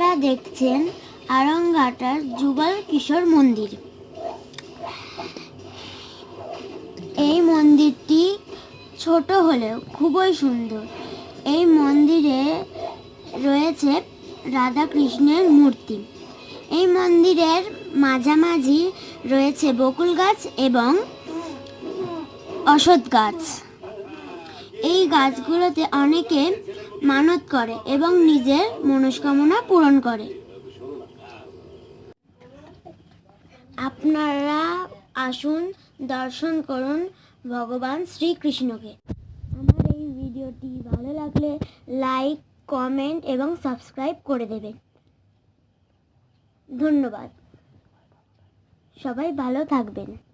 আপনারা দেখছেন আরংঘাটার যুগল কিশোর মন্দির। এই মন্দিরটি ছোট হলেও খুবই সুন্দর। এই মন্দিরে রয়েছে রাধা কৃষ্ণের মূর্তি। এই মন্দিরের মাঝামাঝি রয়েছে বকুল গাছ এবং অশ্বত্থ গাছ। এই গাছগুলোতে অনেকে মানত করে এবং নিজের মনস্কামনা পূরণ করে। আপনারা আসুন, দর্শন করুন ভগবান শ্রীকৃষ্ণকে। আমার এই ভিডিওটি ভালো লাগলে লাইক, কমেন্ট এবং সাবস্ক্রাইব করে দেবেন। ধন্যবাদ। সবাই ভালো থাকবেন।